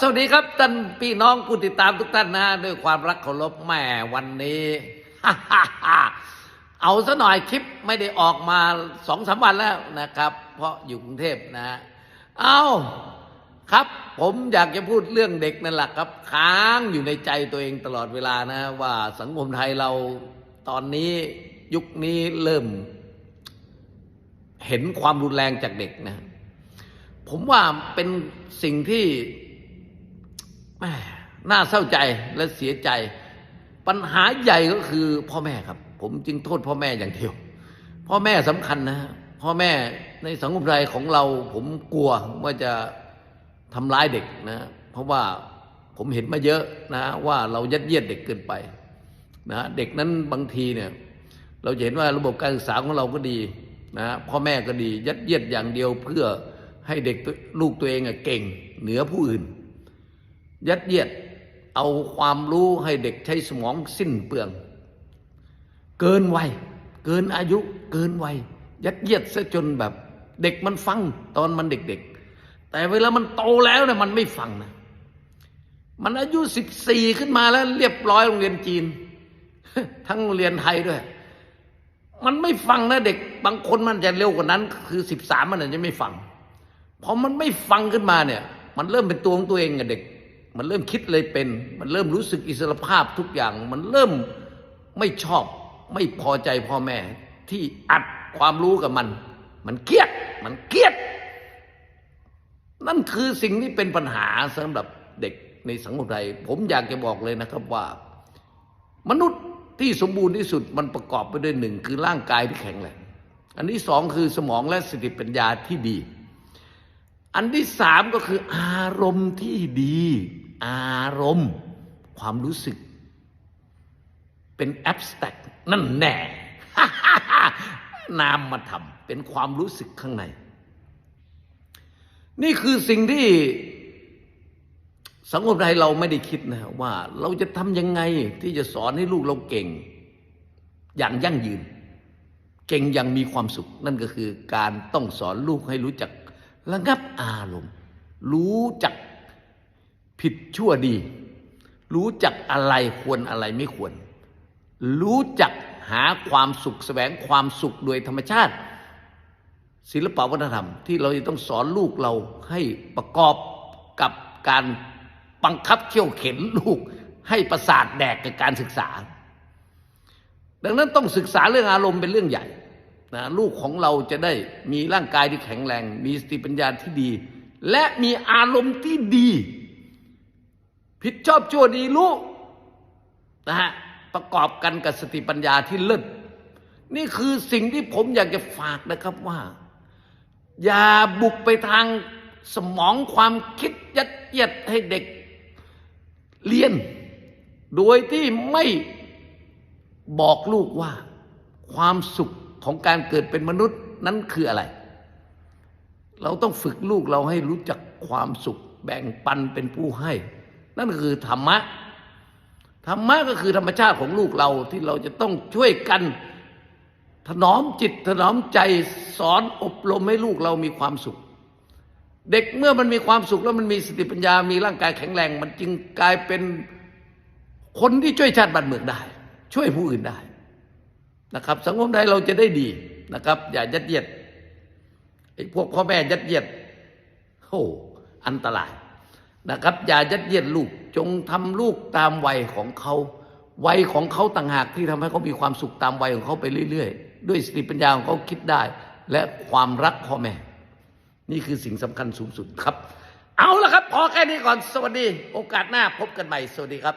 สวัสดีครับท่านพี่น้องผู้ติดตามทุกท่านนะด้วยความรักเคารพแม่วันนี้ เอาซะหน่อยคลิปไม่ได้ออกมาสองสามวันแล้วนะครับ เพราะอยู่กรุงเทพนะ เอาครับ ผมอยากจะพูดเรื่องเด็กนั่นแหละครับ ค้างอยู่ในใจตัวเองตลอดเวลานะ ว่าสังคมไทยเราตอนนี้ยุคนี้เริ่ม เห็นความรุนแรงจากเด็กนะผมว่าเป็นสิ่งที่ น่าเศร้าใจและเสียใจ ปัญหาใหญ่ก็คือพ่อแม่ครับ ผมจึงโทษพ่อแม่อย่างเดียว พ่อแม่สำคัญนะพ่อแม่ในสังคมไทยของเรา ผมกลัวว่าจะทำร้ายเด็กนะ เพราะว่าผมเห็นมาเยอะนะ ว่าเรายัดเยียดเด็กเกินไปนะเด็กนั้นบางทีเนี่ย เราเห็นว่าระบบการศึกษาของเราก็ดีนะพ่อแม่ก็ดียัดเยียดอย่างเดียวเพื่อให้เด็กลูกตัวเองอะเก่งเหนือผู้อื่น ยัดเยียดเอาความรู้ให้เด็กใช้สมองสิ้นเปลือง เกินวัยเกินอายุเกินวัยยัดเยียดซะจนแบบ เด็กมันฟังตอนมันเด็กๆ แต่เวลามันโตแล้วเนี่ยมันไม่ฟังนะ มันอายุสิบสี่ขึ้นมาแล้ว เรียบร้อยโรงเรียนจีน ทั้งโรงเรียนไทยด้วย มันไม่ฟังนะเด็ก บางคนมันจะเร็วกว่านั้น คือสิบสามมันอาจจะไม่ฟังพอมันไม่ฟังขึ้นมาเนี่ย มันเริ่มเป็นตัวของตัวเองอะเด็ก มันเริ่มคิดเลยเป็น มันเริ่มรู้สึกอิสรภาพทุกอย่าง มันเริ่มไม่ชอบไม่พอใจพ่อแม่ ที่อัดความรู้กับมัน มันเครียดมันเครียด นั่นคือสิ่งที่เป็นปัญหาสำหรับเด็กในสังคมไทย ผมอยากจะบอกเลยนะครับว่า มนุษย์ที่สมบูรณ์ที่สุดมันประกอบไปด้วยหนึ่งคือร่างกายที่แข็งแรงอันที่สองคือสมองและสติปัญญาที่ดี อันที่สามก็คืออารมณ์ที่ดี อารมณ์ ความรู้สึก เป็นแอบสแต็กนั่นแน่นามมาทำเป็นความรู้สึกข้างใน นี่คือสิ่งที่สังคมไทยเราไม่ได้คิดนะว่าเราจะทำยังไงที่จะสอนให้ลูกเราเก่ง อย่างยั่งยืน เก่งอย่างมีความสุข นั่นก็คือการต้องสอนลูกให้รู้จักระงับอารมณ์ รู้จัก ผิดชั่วดี รู้จักอะไรควรอะไรไม่ควร รู้จักหาความสุขแสวงความสุขโดยธรรมชาติ ศิลปวัฒนธรรมที่เราจะต้องสอนลูกเราให้ประกอบกับการบังคับเขี่ยวเข็นลูกให้ประสาทแดกกับการศึกษา ดังนั้นต้องศึกษาเรื่องอารมณ์เป็นเรื่องใหญ่นะลูกของเราจะได้มีร่างกายที่แข็งแรง มีสติปัญญาที่ดี และมีอารมณ์ที่ดี ผิดชอบชั่วดีรู้นะฮะประกอบกันกับสติปัญญาที่เลิศนี่คือสิ่งที่ผมอยากจะฝากนะครับว่า อย่าบุกไปทางสมองความคิดยัดเยียดให้เด็กเรียน โดยที่ไม่บอกลูกว่า ความสุขของการเกิดเป็นมนุษย์นั้นคืออะไร เราต้องฝึกลูกเราให้รู้จักความสุขแบ่งปันเป็นผู้ให้ นั่นคือธรรมะธรรมะก็คือธรรมชาติของลูกเราที่เราจะต้องช่วยกัน ถนอมจิต ถนอมใจสอนอบรมให้ลูกเรามีความสุข เด็กเมื่อมันมีความสุขแล้วมันมีสติปัญญา มีร่างกายแข็งแรง มันจึงกลายเป็นคนที่ช่วยชาติบ้านเมืองได้ ช่วยผู้อื่นได้นะครับ สังคมไทยเราจะได้ดีนะครับ อย่ายัดเยียดไอ้พวกพ่อแม่ยัดเยียดโอ้อันตราย นะครับ อย่ายัดเยียดลูกจงทำลูกตามวัยของเขาวัยของเขาต่างหากที่ทำให้เขามีความสุขตามวัยของเขาไปเรื่อย ๆ ด้วยสติปัญญาของเขาคิดได้ และความรักพ่อแม่ นี่คือสิ่งสำคัญสูงสุดครับ เอาละครับ พอแค่นี้ก่อนสวัสดี โอกาสหน้าพบกันใหม่ สวัสดีครับ